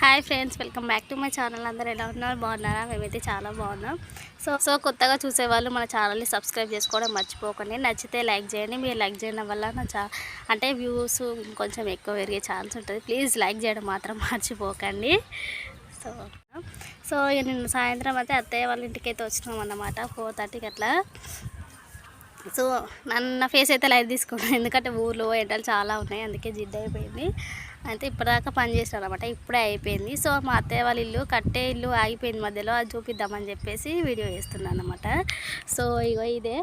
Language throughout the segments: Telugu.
Hi friends welcome back to my channel. అందరూ ఎలా ఉన్నారు? బాగున్నారా? మేమైతే చాలా బాగున్నాం. సో సో కొత్తగా చూసేవాళ్ళు మన ఛానల్ని సబ్స్క్రైబ్ చేసుకోవడం మర్చిపోకండి. నచ్చితే లైక్ చేయండి. మీరు లైక్ చేయడం వల్ల నా చా అంటే వ్యూస్ కొంచెం ఎక్కువ పెరిగే ఛాన్స్ ఉంటుంది. ప్లీజ్ లైక్ చేయడం మాత్రం మర్చిపోకండి. సో సో ఇక నిన్న సాయంత్రం అయితే అత్తయ్య వాళ్ళ ఇంటికి అయితే వచ్చినాం అన్నమాట. ఫోర్ థర్టీకి అట్లా. సో నన్న ఫేస్ అయితే లైట్ తీసుకున్నాను ఎందుకంటే ఊర్లో ఎండలు చాలా ఉన్నాయి అందుకే జిడ్డు అయిపోయింది. అయితే ఇప్పటిదాకా పని చేసాను అనమాట ఇప్పుడే అయిపోయింది. సో మా అత్తయ్య వాళ్ళ ఇల్లు కట్టే ఇల్లు ఆగిపోయింది మధ్యలో అది చూపిద్దామని చెప్పేసి వీడియో వేస్తున్నాను అనమాట సో ఇగో ఇదే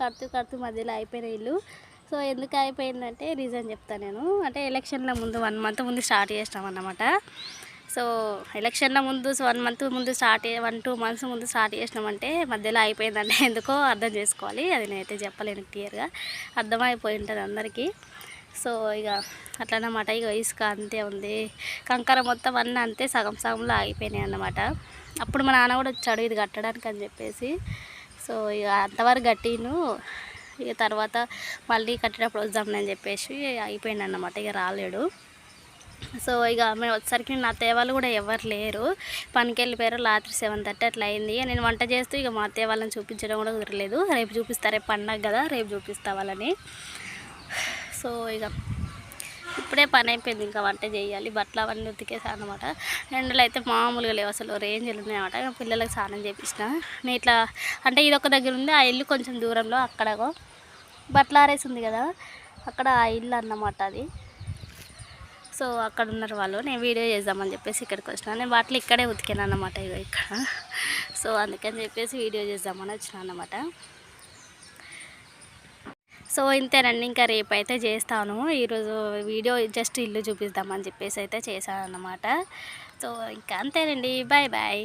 కడుతూ కడుతూ మధ్యలో అయిపోయిన ఇల్లు. సో ఎందుకు అయిపోయిందంటే రీజన్ చెప్తాను నేను. అంటే ఎలక్షన్ల ముందు వన్ మంత్ ముందు స్టార్ట్ చేసినాం అన్నమాట. సో ఎలక్షన్ల ముందు వన్ మంత్ ముందు స్టార్ట్ వన్ టూ మంత్స్ ముందు స్టార్ట్ చేసినామంటే మధ్యలో అయిపోయిందంటే ఎందుకో అర్థం చేసుకోవాలి. అది నేనైతే చెప్పలేను క్లియర్గా. అర్థమైపోయి ఉంటుంది అందరికీ. సో ఇక అట్లనమాట ఇక ఇసుక అంతే ఉంది. కంకర మొత్తం అన్నీ అంతే సగం సగంలో ఆగిపోయినాయి అన్నమాట. అప్పుడు మా నాన్న కూడా వచ్చాడు ఇది కట్టడానికి అని చెప్పేసి. సో ఇక అంతవరకు కట్టిను ఇక తర్వాత మళ్ళీ కట్టేటప్పుడు వద్దామని చెప్పేసి అయిపోయింది అన్నమాట ఇక రాలేడు. సో ఇక మేము వచ్చేసరికి నా అత్తయ్య వాళ్ళు కూడా ఎవరు లేరు. పనికి వెళ్ళిపోయారు రాత్రి సెవెన్ థర్టీ అట్లా అయింది. నేను వంట చేస్తూ ఇక మా అత్తయ్య వాళ్ళని చూపించడం కూడా కుదరలేదు. రేపు చూపిస్తా రేపు పండగ కదా రేపు చూపిస్తా వాళ్ళని. సో ఇక ఇప్పుడే పని అయిపోయింది. ఇంకా వంట చేయాలి. బట్టలు అవన్నీ ఉతికేసాను అనమాట ఎండలు అయితే మామూలుగా లేవు అసలు. రేంజ్లు ఉన్నాయన్నమాట. పిల్లలకు స్నానం చేపించిన నేను ఇట్లా అంటే ఇది ఒక దగ్గర ఉంది. ఆ ఇల్లు కొంచెం దూరంలో అక్కడ బట్టలు ఆరేసి ఉంది కదా. అక్కడ ఆ ఇల్లు అన్నమాట అది. సో అక్కడ ఉన్నారు వాళ్ళు. నేను వీడియో చేద్దామని చెప్పేసి ఇక్కడికి వచ్చిన. నేను వాటిలో ఇక్కడే ఉతికాను అనమాట ఇగో ఇక్కడ. సో అందుకని చెప్పేసి వీడియో చేద్దామని వచ్చిన అనమాట సో ఇంతేనండి ఇంకా రేపు అయితే చేస్తాను. ఈరోజు వీడియో జస్ట్ ఇల్లు చూపిద్దామని చెప్పేసి అయితే చేశాను అన్నమాట. సో ఇంకా అంతేనండి బాయ్ బాయ్.